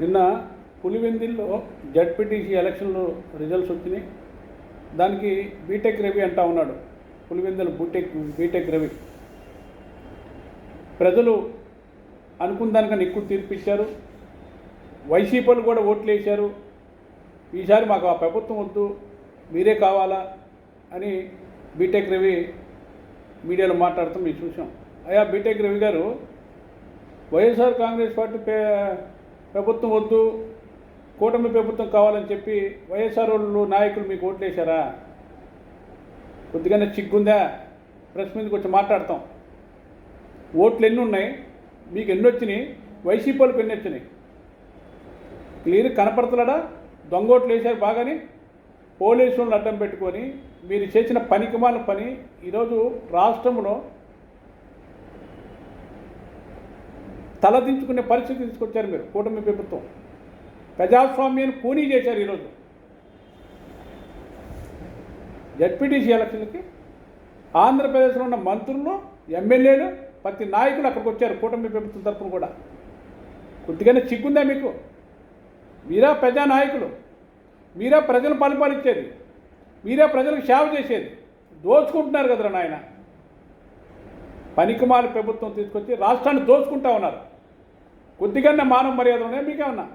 నిన్న పులివెందిల్లో జడ్పీటీసీ ఎలక్షన్లు రిజల్ట్స్ వచ్చినాయి. దానికి బీటెక్ రవి అంటా ఉన్నాడు. Pulivendula B Tech B Tech Ravi. ప్రజలు అనుకున్న దానికన్నా ఎక్కువ తీర్పిచ్చారు వైసీపీలు కూడా ఓట్లు వేశారు. ఈసారి మాకు ఆ ప్రభుత్వం వద్దు మీరే కావాలా అని బీటెక్ రవి మీడియాలో మాట్లాడుతూ మేము చూసాం అయ్యా బీటెక్ రవి గారు వైఎస్ఆర్ కాంగ్రెస్ పార్టీ పే- ప్రభుత్వం వద్దు కూటమి ప్రభుత్వం కావాలని చెప్పి వైఎస్ఆర్ వాళ్ళు నాయకులు మీకు ఓట్లేశారా? కొద్దిగానే చిగ్గుందా? ప్రెస్ మీదకి వచ్చి మాట్లాడతాం. ఓట్లు ఎన్ని ఉన్నాయి? మీకు ఎన్ని వచ్చినాయి? వైసీపీ వాళ్ళకి ఎన్ని వచ్చినాయి? క్లియర్ కనపడతలడా? దొంగ ఓట్లు వేశారు బాగాని? పోలీసు అడ్డం పెట్టుకొని మీరు చేసిన పనికిమాల పని ఈరోజు రాష్ట్రంలో తలదించుకునే పరిస్థితి తీసుకొచ్చారు మీరు కూటమి ప్రభుత్వం. ప్రజాస్వామ్యాన్ని కూనీ చేశారు ఈరోజు. జడ్పీటీసీ ఎలక్షన్కి ఆంధ్రప్రదేశ్లో ఉన్న మంత్రులు ఎమ్మెల్యేలు ప్రతి నాయకులు అక్కడికి వచ్చారు కూటమి ప్రభుత్వం తరఫున కూడా. కొద్దిగానే చిక్కుందా మీకు? మీరా ప్రజా నాయకులు మీరా ప్రజలు పరిపాలించేది. మీరే ప్రజలకు సేవ చేసేది. దోచుకుంటున్నారు కదరా నాయన. పనికిమాల ప్రభుత్వం తీసుకొచ్చి రాష్ట్రాన్ని దోచుకుంటా ఉన్నారు. కొద్దిగానే మానవ మర్యాద ఉన్నాయి? మీకేమన్నా?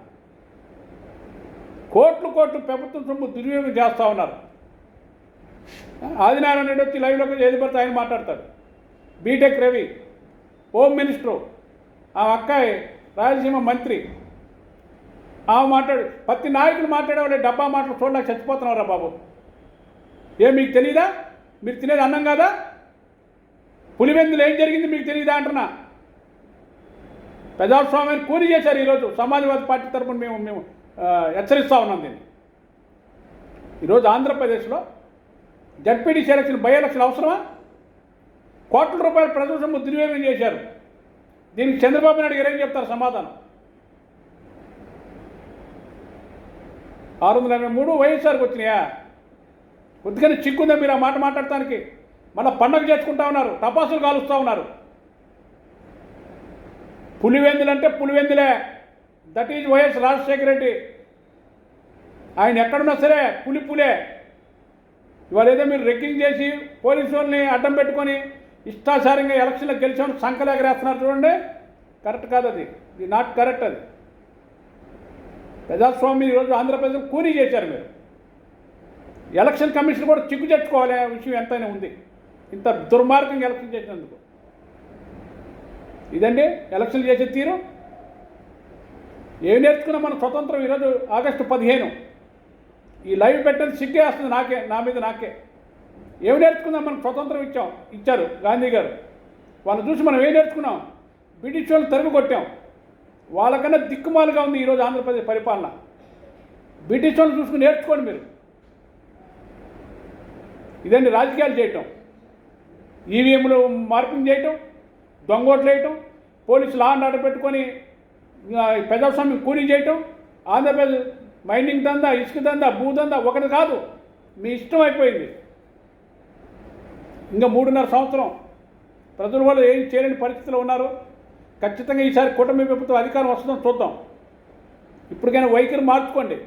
కోట్లు కోట్లు ప్రభుత్వం సొమ్ము దుర్వినియోగం చేస్తూ ఉన్నారు. ఆదినారాయణ రెడ్డి వచ్చి లైవ్లోకి ఏది పడితే ఆయన మాట్లాడతాడు. బీటెక్ రవి హోమ్ మినిస్టరు ఆ అక్కాయి రాయలసీమ మంత్రి. ఆమె మాట్లాడు ప్రతి నాయకులు మాట్లాడేవాడే డబ్బా మాటలు చూడలేక చచ్చిపోతున్నారా బాబు. ఏ మీకు తెలియదా మీరు తినేది అన్నం కాదా? పులివెందులు ఏం జరిగింది మీకు తెలియదా అంటున్నా. ప్రజాస్వామ్యాన్ని కూలి చేశారు ఈరోజు. సమాజ్వాదీ పార్టీ తరపున మేము మేము హెచ్చరిస్తూ ఉన్నాం దీన్ని. ఈరోజు ఆంధ్రప్రదేశ్లో జడ్పీటీ ఎలక్షన్ బై ఎలక్షన్ అవసరమా? కోట్ల రూపాయల ప్రజల సొమ్ము దుర్వినియోగం చేశారు. దీనికి చంద్రబాబు నాయుడు గారు ఏం చెప్తారు సమాధానం? ఆరు వందల ఎనభై మూడు వైఎస్ఆర్కి వచ్చినాయా? కొద్దిగానే చిక్కుందా మీరు ఆ మాట మాట్లాడటానికి? మళ్ళీ పండగ చేసుకుంటా ఉన్నారు టపాసులు కాలుస్తూ ఉన్నారు. పులివెందులు అంటే పులివెందులే. That is YS Rajasekhara Reddy ఆయన ఎక్కడున్నా సరే పులి పులే. ఇవాళ ఏదో మీరు రెక్కింగ్ చేసి పోలీసు వాళ్ళని అడ్డం పెట్టుకొని ఇష్టాసారంగా ఎలక్షన్లో గెలిచామని సంకలు ఎగరేస్తున్నారు చూడండి. కరెక్ట్ కాదు అది. ఇది నాట్ కరెక్ట్ అది. ప్రజాస్వామ్యం ఈరోజు ఆంధ్రప్రదేశ్ కూలీ చేశారు మీరు. ఎలక్షన్ కమిషన్ కూడా చిక్కు తెచ్చుకోవాలి విషయం ఎంతైనా ఉంది. ఇంత దుర్మార్గంగా ఎలక్షన్ చేసినందుకు. ఇదండి ఎలక్షన్ చేసే తీరు. ఏం నేర్చుకున్నా మన స్వతంత్రం ఈరోజు ఆగస్టు పదిహేను. ఈ లైవ్ పెట్టేది సిగ్గే వస్తుంది నాకే నా మీద నాకే. ఏం నేర్చుకున్నాం మనం స్వతంత్రం ఇచ్చాం ఇచ్చారు గాంధీ గారు. వాళ్ళని చూసి మనం ఏం నేర్చుకున్నాం? బ్రిటిష్ వాళ్ళు తరిమి కొట్టాం. వాళ్ళకన్నా దిక్కుమాలుగా ఉంది ఈరోజు ఆంధ్రప్రదేశ్ పరిపాలన. బ్రిటిష్ వాళ్ళు చూసుకుని నేర్చుకోండి మీరు. ఇదండి రాజకీయాలు చేయటం. ఈవీఎంలు మార్పింగ్ చేయటం. దొంగోట్లు వేయటం పోలీసులు లా అండ్ ఆర్డర్ పెట్టుకొని ఆ, ప్రజాస్వామ్యం కూలీ చేయటం ఆంధ్రప్రదేశ్ మైనింగ్ దందా ఇసుక దందా భూ దందా ఒకటి కాదు మీ ఇష్టం అయిపోయింది. ఇంకా మూడున్నర సంవత్సరం ప్రజలు వాళ్ళు ఏం చేయలేని పరిస్థితిలో ఉన్నారు. ఖచ్చితంగా ఈసారి కూటమి ప్రభుత్వం అధికారం వస్తుందని చూద్దాం. ఇప్పటికైనా వైఖరి మార్చుకోండి.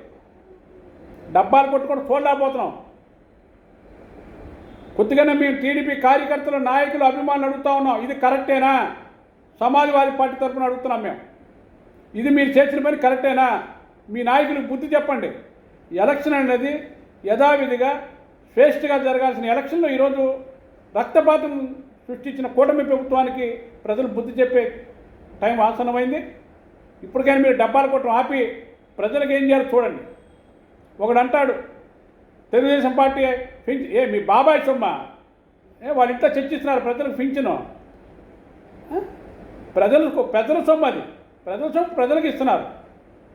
డబ్బాలు కొట్టుకొని చూడలేకపోతున్నాం. కొద్దిగానే మేము టీడీపీ కార్యకర్తలు నాయకులు అభిమానులు అడుగుతా ఉన్నాం. ఇది కరెక్టేనా? సమాజ్వాదీ పార్టీ తరఫున అడుగుతున్నాం మేము. ఇది మీరు చేసిన పని కరెక్టేనా? మీ నాయకులకు బుద్ధి చెప్పండి. ఎలక్షన్ అనేది యథావిధిగా శ్రేష్ఠగా జరగాల్సిన ఎలక్షన్లో ఈరోజు రక్తపాతం సృష్టించిన కూటమి ప్రభుత్వానికి ప్రజలు బుద్ధి చెప్పే టైం ఆసన్నమైంది. ఇప్పటికైనా మీరు డబ్బాలు కొట్టడం ఆపి ప్రజలకు ఏం చేయాలో చూడండి. ఒకడు అంటాడు తెలుగుదేశం పార్టీ ఫించ్ ఏ మీ బాబాయ్ సొమ్మ. ఏ వాళ్ళు ఇంట్లో చర్చిస్తున్నారు ప్రజలకు పింఛను ప్రజలకు ప్రజల సొమ్ము అది. ప్రజల సొమ్ము ప్రజలకు ఇస్తున్నారు.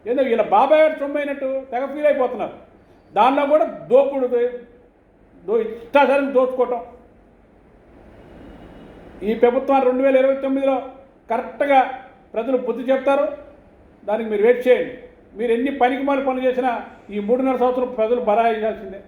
ఏదో వీళ్ళ బాబాయ్ గారి సొమ్ము అయినట్టు తెగ ఫీల్ అయిపోతున్నారు. దానిలో కూడా దోపుడు దో ఇష్టాచారం దోచుకోవటం. ఈ ప్రభుత్వం రెండు వేల ఇరవై తొమ్మిదిలో కరెక్ట్గా ప్రజలు బుద్ధి చెప్తారు. దానికి మీరు వెయిట్ చేయండి. మీరు ఎన్ని పనికి పనులు చేసినా ఈ మూడున్నర సంవత్సరం ప్రజలు బరాయించాల్సిందే